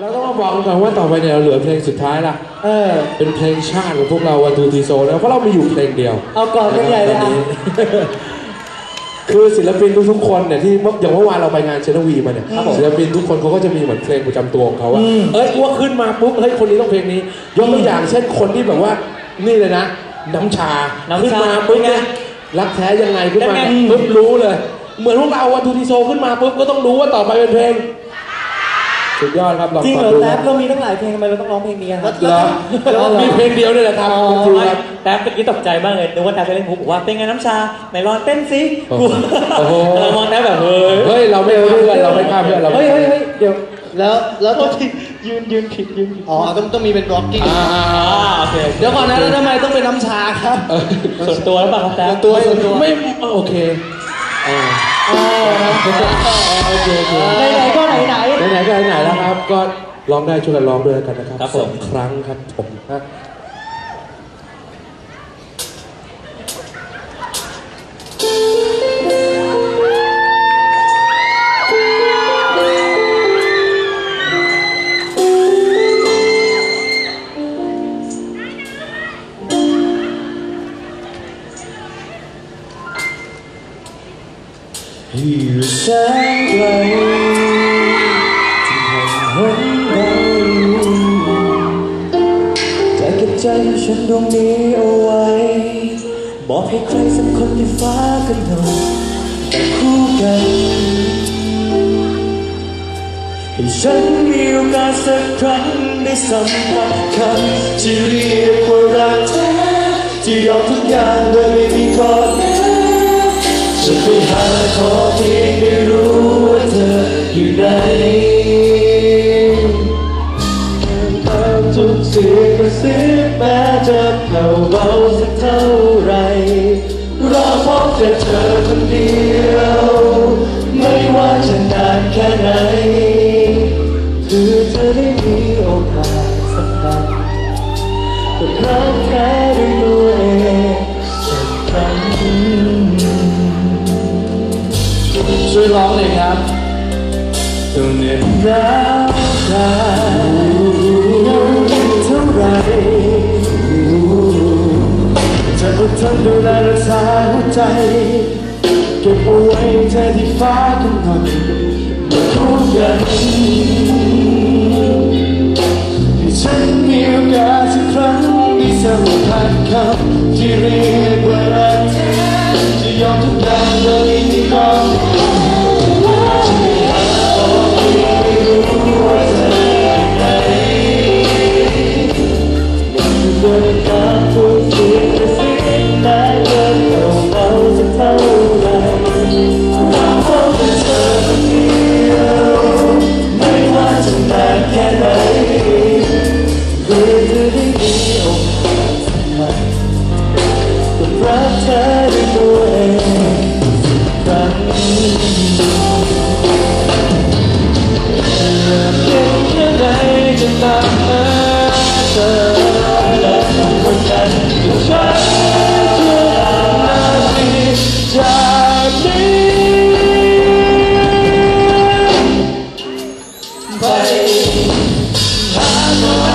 เราต้องมาบอกกันก่อนว่าต่อไปเนี่ยเราเหลือเพลงสุดท้ายละเออ เป็นเพลงชาติของพวกเราวันทูทีโซนะเพราะเรามีอยู่เพลงเดียวเอาก่อนกันใหญ่เลยตอะอนนี้คือศิลปินทุกๆคนเนี่ยที่เมื่ออย่างเมื่อวานเราไปงานเชนวีมาเนี่ยศิลปินทุกคนเขาก็จะมีเหมือนเพลงประจำตัวของเขาว่าเอ้ยว่าขึ้นมาปุ๊บเฮ้ยคนนี้ต้องเพลงนี้ ยกตัวอย่างเช่นคนที่แบบว่า นี่เลยนะ น้ำชาน้ำชาขึ้นมาปุ๊บเนี่ยรักแท้ยังไงขึ้นมายังไง ปุ๊บรู้เลย เหมือนพวกเราวันทูทีโซขึ้นมาปุ๊บก็ต้องรู้ว่าต่อไปเป็นเพลง สุดยอดครับลองจริงฟัเหงรอดูแท็ครับบเรามีตั้งหลายเพลงทำไมเราต้องร้องเพลงนี้อะครับ เหรอมีเพลงเดียวเนี่ยแหละครับคุณทิวครับแต่เมื่อกี้ตกใจมากเลยนึกว่าแท็บจะเล่นมุกบอกว่าเป็นไงน้ำชาไหนลองเต้นสิโอ้โหโอ้โหเรามองแท็บแบบเฮ้ย เฮ้ยเราไม่เอาเพื่อนเราไม่ฆ่าเพื่อนเราเฮ้ยเฮ้ยเฮ้ยเดี๋ยว แล้ว แล้วต้องยืนยืนผิดยืนผิดอ๋อ ต้องต้องมีเป็น blocking อ่าอ่าโอเคเดี๋ยวก่อนนะแล้วทำไมต้องเป็นน้ำชาครับเออส่วนตัวแล้วเปล่าครับแท็บ ตัวส่วนตัว ไม่โอเคเออ โอเคโอเคไหนๆก็ไหนไหนๆก็ไหนๆแล้วครับ ก็ร้องได้ช่วยกันร้องด้วยแล้วกันนะครับครับผม สองครั้งครับผมนะ อยู่แสนไกลที่ห่างเหินเราแต่เก็บใจของฉันดวงนี้เอาไว้ บอกให้ใครสักคนที่ฟ้ากันหน่อยแต่คู่กัน ให้ฉันมีโอกาสสักครั้งได้สัมผัสคำที่เรียกว่ารักแท้ที่ยอมทุกอย่างโดยไม่มีข้อ แม้จะไปหาขอเพียงได้รู้ว่าเธออยู่ไหนตามทุกเสียงกระซิบแม้จะแผ่วเบาสักเท่าไรรอพบแต่เธอคนเดียว ไม่ว่าจะนานแค่ไหน คือเธอได้มีโอกาสสักครั้งก็รักแค่ด้วย วยร้องเลยครับต้องเหน็บหนาวกายเหงเท่าไรจะอดทนดูแลรักษาหัวใจ เก็บเอาไว้เธอที่ฟ้ากันหน่อยมาคู่กันให้ฉันมีโอกาสสักครั้งได้สัมผัสคำที่เรียกว่า หา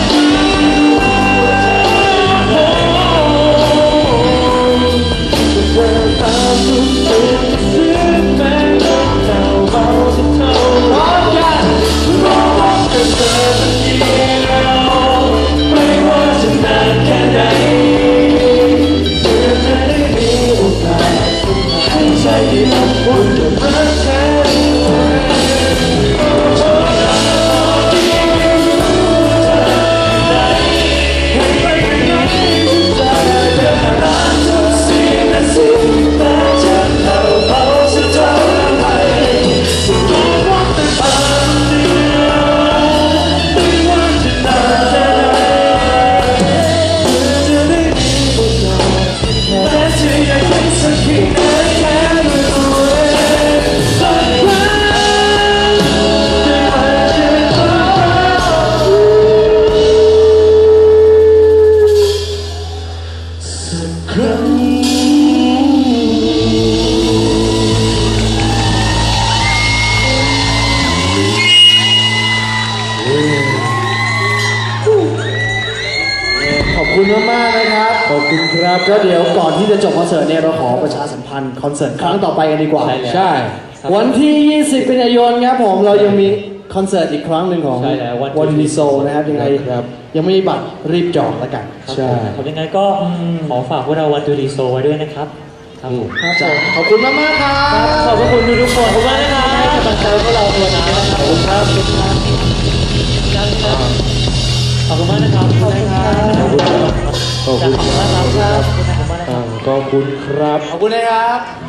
ขอบคุณมากนะครับ ขอบคุณครับก็เดี๋ยวก่อนที่จะจบคอนเสิร์ตเนี่ยเราขอประชาสัมพันธ์คอนเสิร์ตครั้งต่อไปกันดีกว่า ใช่ วันที่ 20 กันยายนครับผมเรายังมี คอนเสิร์ตอีกครั้งหนึ่งของใช่แล้ววัน วันดีโซนะครับยังไงครับ ยังไม่มีบัตรรีบจองแล้วกันใช่ผมยังไงก็ขอฝากพวกเราวันดูดีโซไว้ด้วยนะครับครับผมครับผมขอบคุณมากมากๆครับ ขอบพระคุณทุกๆคนขอบคุณมากนะครับให้กำลังใจพวกเราตัวนี้นะครับขอบคุณครับขอบคุณครับขอบคุณมากนะครับขอบคุณครับขอบคุณครับขอบคุณมากครับขอบคุณมากนะครับ อ่าขอบคุณครับ ขอบคุณนะครับ